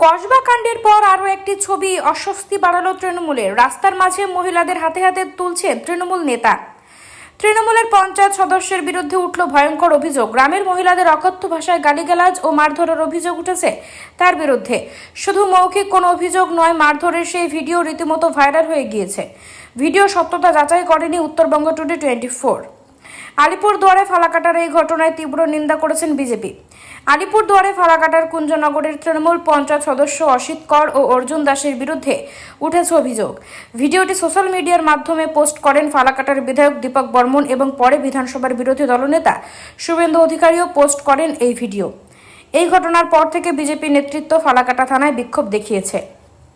কসবা কাণ্ডের পর আরও একটি ছবি অস্বস্তি বাড়ালো তৃণমূলের। রাস্তার মাঝে মহিলাদের হাতে হাতে তুলছে তৃণমূল নেতা। তৃণমূলের পঞ্চায়েত সদস্যের বিরুদ্ধে উঠল ভয়ঙ্কর অভিযোগ। গ্রামের মহিলাদের অকথ্য ভাষায় গালিগালাজ ও মারধরের অভিযোগ উঠেছে তার বিরুদ্ধে। শুধু মৌখিক কোনো অভিযোগ নয়, মারধরের সেই ভিডিও রীতিমতো ভাইরাল হয়ে গিয়েছে। ভিডিও সত্যতা যাচাই করেনি উত্তরবঙ্গ টুডে টোয়েন্টি ফোর। আলিপুরদুয়ারে ফালাকাটার এই ঘটনায় তীব্র নিন্দা করেছেন বিজেপি। আলিপুরদুয়ারে ফালাকাটার কুঞ্জনগরের তৃণমূল পঞ্চায়েত সদস্য অসিত কর ও অর্জুন দাসের বিরুদ্ধে উঠেছে অভিযোগ। ভিডিওটি সোশ্যাল মিডিয়ার মাধ্যমে পোস্ট করেন ফালাকাটার বিধায়ক দীপক বর্মন এবং পরে বিধানসভার বিরোধী দলনেতা শুভেন্দু অধিকারীও পোস্ট করেন এই ভিডিও। এই ঘটনার পর থেকে বিজেপি নেতৃত্ব ফালাকাটা থানায় বিক্ষোভ দেখিয়েছে।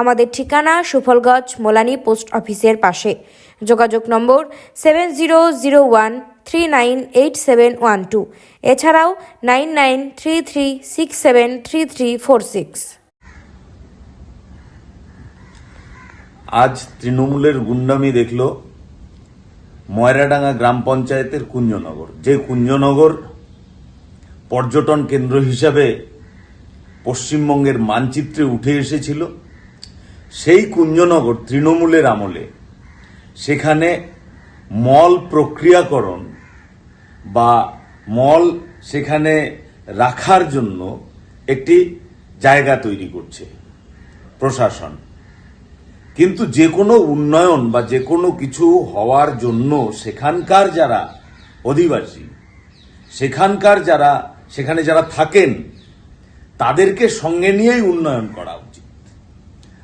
আমাদের ঠিকানা সুফলগঞ্জ মোলানি পোস্ট অফিসের পাশে। যোগাযোগ নম্বর seven zero zero one three nine eight seven one two. এছাড়াও nine nine three three six seven three three four six. আজ তৃণমূলের গুন্ডামি দেখল ময়রাডাঙ্গা গ্রাম পঞ্চায়েতের কুঞ্জনগর। যে কুঞ্জনগর পর্যটন কেন্দ্র হিসাবে পশ্চিমবঙ্গের মানচিত্রে উঠে এসেছিল সেই কুঞ্জনগর তৃণমূলের আমলে সেখানে মল প্রক্রিয়াকরণ বা মল সেখানে রাখার জন্য একটি জায়গা তৈরি করছে প্রশাসন। কিন্তু যে কোনো উন্নয়ন বা যে কোনো কিছু হওয়ার জন্য সেখানকার যারা অধিবাসী, সেখানকার যারা, সেখানে যারা থাকেন, তাদেরকে সঙ্গে নিয়েই উন্নয়ন করা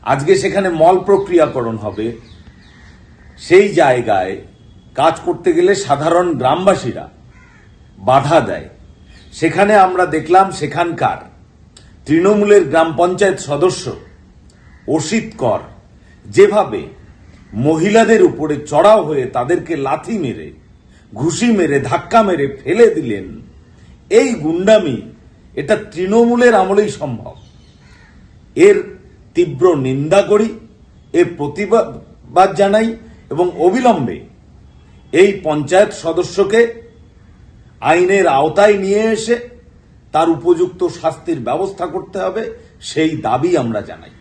আজকে সেখানে মল প্রক্রিয়াকরণ হবে। সেই জায়গায় কাজ করতে গেলে সাধারণ গ্রামবাসীরা বাধা দেয়। সেখানে আমরা দেখলাম সেখানকার তৃণমূলের গ্রাম পঞ্চায়েত সদস্য অসিত কর যেভাবে মহিলাদের উপরে চড়াও হয়ে তাদেরকে লাথি মেরে, ঘুষি মেরে, ধাক্কা মেরে ফেলে দিলেন, এই গুন্ডামি এটা তৃণমূলের আমলেই সম্ভব। এর তীব্র নিন্দা করি এর প্রতিবাদ জানাই এবং অবিলম্বে এই পঞ্চায়েত সদস্যকে আইনের আওতায় নিয়ে এসে তার উপযুক্ত শাস্তির ব্যবস্থা করতে হবে, সেই দাবি আমরা জানাই।